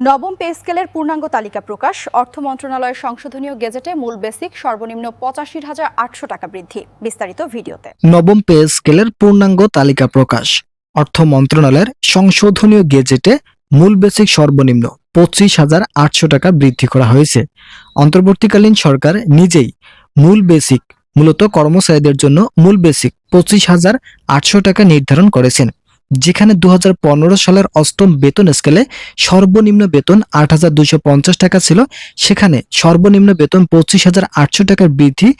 নবম পে স্কেলের পূর্ণাঙ্গ তালিকা প্রকাশ। অর্থ মন্ত্রণালয়ের সংশোধনীয় গেজেটে মূল বেসিক সর্বনিম্ন পঁচাশি হাজার আটশো টাকা বৃদ্ধি, বিস্তারিত ভিডিওতে। নবম পে স্কেলের পূর্ণাঙ্গ তালিকা প্রকাশ। অর্থ মন্ত্রণালয়ের সংশোধনীয় গেজেটে মূল বেসিক সর্বনিম্ন পঁচিশ হাজার আটশো টাকা বৃদ্ধি করা হয়েছে। অন্তর্বর্তীকালীন সরকার নিজেই মূল বেসিক, মূলত কর্মচারীদের জন্য মূল বেসিক পঁচিশ হাজার আটশো টাকা নির্ধারণ করেছেন। যেখানে দু হাজার পনেরো সালের অষ্টম বেতন স্কেলে সর্বনিম্ন বেতন আট টাকা ছিল। সেখানে সর্বনিম্ন বেতন পঁচিশ হাজার আটশো টাকার বৃদ্ধি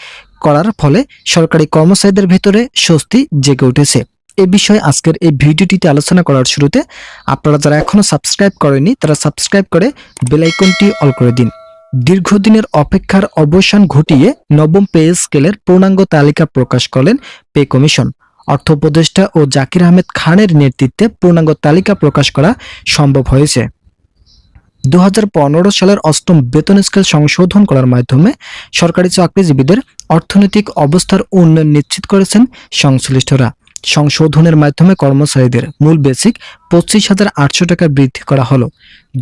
করার ফলে সরকারি কর্মচারীদের ভেতরে স্বস্তি জেগে উঠেছে। এ বিষয়ে আজকের এই ভিডিওটিতে আলোচনা করার শুরুতে আপনারা যারা এখনও সাবস্ক্রাইব করেনি তারা সাবস্ক্রাইব করে বেল আইকনটি অল করে দিন। দীর্ঘদিনের অপেক্ষার অবসান ঘটিয়ে নবম পে স্কেলের পূর্ণাঙ্গ তালিকা প্রকাশ করলেন পে কমিশন। অর্থ উপদেষ্টা ও জাকির আহমেদ খানের নেতৃত্বে পূর্ণাঙ্গ তালিকা প্রকাশ করা সম্ভব হয়েছে। দু হাজার পনেরো সালের অষ্টম বেতন স্কেল সংশোধন করার মাধ্যমে সরকারি চাকরিজীবীদের অর্থনৈতিক অবস্থার উন্নয়ন নিশ্চিত করেছেন সংশ্লিষ্টরা। সংশোধনের মাধ্যমে কর্মচারীদের মূল বেসিক পঁচিশ হাজার আটশো টাকা বৃদ্ধি করা হলো।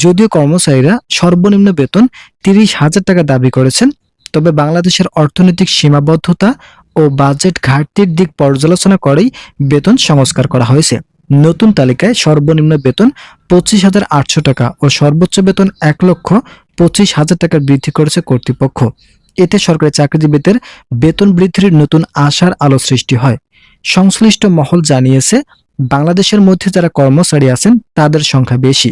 যদিও কর্মচারীরা সর্বনিম্ন বেতন তিরিশ হাজার টাকা দাবি করেছেন, তবে বাংলাদেশের অর্থনৈতিক সীমাবদ্ধতা ও বাজেট ঘাটতির দিক পর্যালোচনা করেই বেতন সংস্কার করা হয়েছে। নতুন তালিকায় সর্বনিম্ন বেতন পঁচিশ হাজার আটশো টাকা ও সর্বোচ্চ বেতন এক লক্ষ পঁচিশ হাজার টাকা বৃদ্ধি করেছে কর্তৃপক্ষ। এতে সরকারি চাকরিজীবীদের বেতন বৃদ্ধির নতুন আশার আলো সৃষ্টি হয়। সংশ্লিষ্ট মহল জানিয়েছে বাংলাদেশের মধ্যে যারা কর্মচারী আছেন, তাদের সংখ্যা বেশি।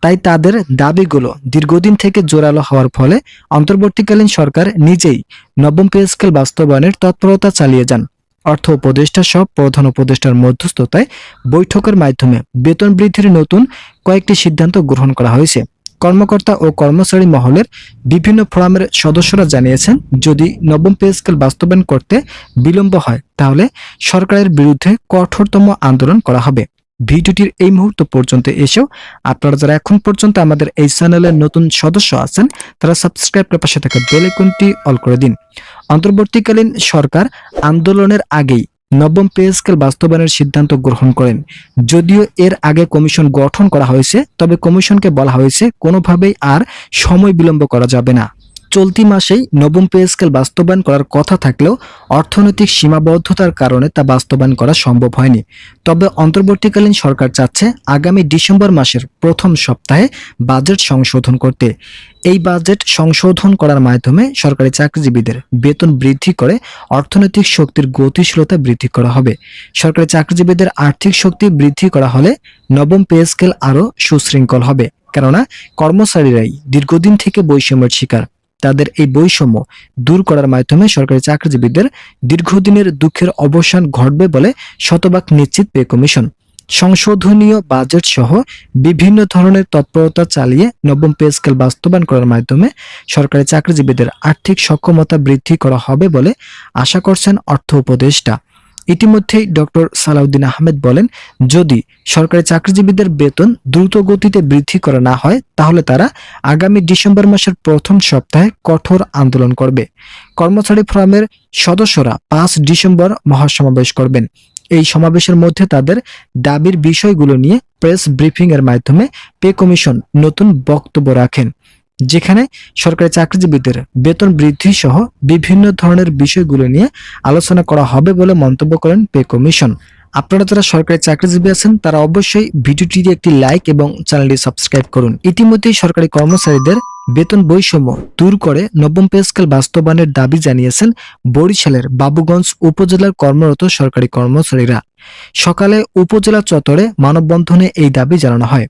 তাই তাদের দাবিগুলো দীর্ঘদিন থেকে জোরালো হওয়ার ফলে অন্তর্বর্তীকালীন সরকার নিজেই নবম পে স্কেল বাস্তবায়নের তৎপরতা চালিয়ে যান। অর্থ উপদেষ্টা সব প্রধান উপদেষ্টার মধ্যস্থতায় বৈঠকের মাধ্যমে বেতন বৃদ্ধির নতুন কয়েকটি সিদ্ধান্ত গ্রহণ করা হয়েছে। কর্মকর্তা ও কর্মচারী মহলের বিভিন্ন ফোরামের সদস্যরা জানিয়েছেন, যদি নবম পে স্কেল বাস্তবায়ন করতে বিলম্ব হয়, তাহলে সরকারের বিরুদ্ধে কঠোরতম আন্দোলন করা হবে। ভিডিওটির এই মুহূর্ত পর্যন্ত এসেও আপনারা যারা এখন পর্যন্ত আমাদের এই চ্যানেলের নতুন সদস্য আছেন, তারা সাবস্ক্রাইব করে পাশে থাকা বেল আইকনটি অল করে দিন। অন্তর্বর্তীকালীন সরকার আন্দোলনের আগেই নবম পে স্কেল বাস্তবায়নের সিদ্ধান্ত গ্রহণ করেন। যদিও এর আগে কমিশন গঠন করা হয়েছে, তবে কমিশনকে বলা হয়েছে, কোনোভাবেই আর সময় বিলম্ব করা যাবে না। চলতি মাসেই নবম পে স্কেল বাস্তবায়ন করার কথা থাকলেও অর্থনৈতিক সীমাবদ্ধতার কারণে তা বাস্তবায়ন করা সম্ভব হয়নি। তবে অন্তর্বর্তীকালীন সরকার চাচ্ছে আগামী ডিসেম্বর মাসের প্রথম সপ্তাহে বাজেট সংশোধন করতে। এই বাজেট সংশোধন করার মাধ্যমে সরকারি চাকরিজীবীদের বেতন বৃদ্ধি করে অর্থনৈতিক শক্তির গতিশীলতা বৃদ্ধি করা হবে। সরকারি চাকরিজীবীদের আর্থিক শক্তি বৃদ্ধি করা হলে নবম পে স্কেল আরও সুশৃঙ্খল হবে। কেননা কর্মচারীরাই দীর্ঘদিন থেকে বৈষম্যের শিকার। তাদের এই বৈষম্য দূর করার মাধ্যমে সরকারি চাকরিজীবীদের দীর্ঘদিনের দুঃখের অবসান ঘটবে বলে শতবাক নিশ্চিত পে কমিশন। সংশোধনীয় বাজেট সহ বিভিন্ন ধরনের তৎপরতা চালিয়ে নবম পে স্কেল বাস্তবায়ন করার মাধ্যমে সরকারি চাকরিজীবীদের আর্থিক সক্ষমতা বৃদ্ধি করা হবে বলে আশা করছেন অর্থ উপদেষ্টা। ইতিমধ্যেই ডক্টর সালাউদ্দিন আহমেদ বলেন, যদি সরকারি চাকরিজীবীদের বেতন দ্রুত গতিতে বৃদ্ধি করা না হয়, তাহলে তারা আগামী ডিসেম্বর মাসের প্রথম সপ্তাহে কঠোর আন্দোলন করবে। কর্মচারী ফোরামের সদস্যরা পাঁচ ডিসেম্বর মহাসমাবেশ করবেন। এই সমাবেশের মধ্যে তাদের দাবির বিষয়গুলো নিয়ে প্রেস ব্রিফিং এর মাধ্যমে পে কমিশন নতুন বক্তব্য রাখেন। যেখানে সরকারি চাকরিজীবীদের বেতন বৃদ্ধি সহ বিভিন্ন ধরনের বিষয়গুলো নিয়ে আলোচনা করা হবে বলে মন্তব্য করেন পে কমিশন। আপনারা যারা সরকারি চাকরিজীবী আছেন, তারা অবশ্যই ভিডিওটিতে একটি লাইক এবং চ্যানেলটি সাবস্ক্রাইব করুন। ইতিমধ্যেই সরকারি কর্মচারীদের বেতন বৈষম্য দূর করে নবম পে স্কেল বাস্তবায়নের দাবি জানিয়েছেন বরিশালের বাবুগঞ্জ উপজেলার কর্মরত সরকারি কর্মচারীরা। সকালে উপজেলা চত্বরে মানববন্ধনে এই দাবি জানানো হয়।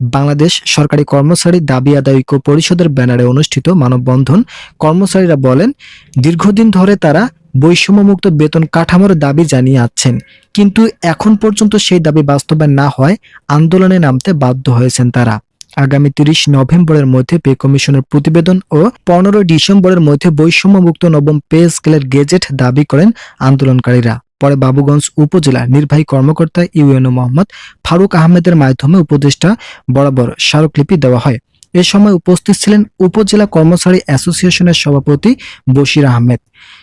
বাংলাদেশ সরকারি কর্মচারী দাবি আদায় ঐক্য পরিষদের ব্যানারে অনুষ্ঠিত মানববন্ধন। কর্মচারীরা বলেন, দীর্ঘদিন ধরে তারা বৈষম্যমুক্ত বেতন কাঠামোর দাবি জানিয়ে আছেন। কিন্তু এখন পর্যন্ত সেই দাবি বাস্তবায়ন না হয়, আন্দোলনে নামতে বাধ্য হয়েছেন তারা। আগামী তিরিশ নভেম্বরের মধ্যে পে কমিশনের প্রতিবেদন ও পনেরোই ডিসেম্বরের মধ্যে বৈষম্যমুক্ত নবম পে স্কেলের গেজেট দাবি করেন আন্দোলনকারীরা। পরে বাবুগঞ্জ উপজেলা নির্বাহী কর্মকর্তা ইউএনও মোহাম্মদ ফারুক আহমেদের মাধ্যমে উপদেষ্টা বরাবর স্মারকলিপি দেওয়া হয়। এ সময় উপস্থিত ছিলেন উপজেলা কর্মচারী অ্যাসোসিয়েশনের সভাপতি বশির আহমেদ।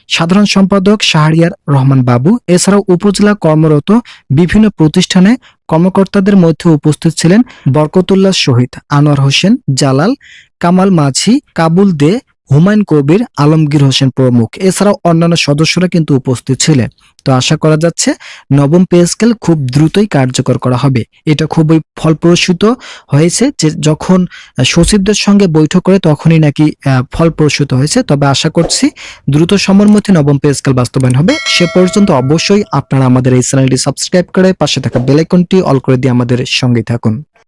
সাধারণ সম্পাদক শাহরিয়ার রহমান বাবু, এছাড়াও উপজেলা কর্মরত বিভিন্ন প্রতিষ্ঠানে কর্মকর্তাদের মধ্যে উপস্থিত ছিলেন বরকতুল্লাহ শহীদ, আনোয়ার হোসেন জালাল, কামাল মাঝি, কাবুল দে, হুমায়ুন কবির, আলমগীর হোসেন প্রমুখ। এছাড়াও অন্যান্য সদস্যরা কিন্তু উপস্থিত ছিলেন। তো আশা করা যাচ্ছে নবম পে স্কেল খুব দ্রুতই কার্যকর করা হবে। এটা খুবই ফলপ্রসূত হয়েছে যে যখন সচিবদের সঙ্গে বৈঠক করে তখনই নাকি ফলপ্রসূত হয়েছে। তবে আশা করছি দ্রুত সময়ের মধ্যে নবম পে স্কেল বাস্তবায়ন হবে। সে পর্যন্ত অবশ্যই আপনারা আমাদের এই চ্যানেলটি সাবস্ক্রাইব করে পাশে থাকা বেল আইকনটি অল করে দিয়ে আমাদের সঙ্গেই থাকুন।